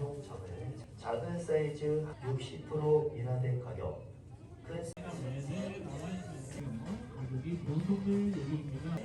사용처는 작은 사이즈 60% 인하된 가격, 큰 사이즈 가격이 변동을 얘기입니다.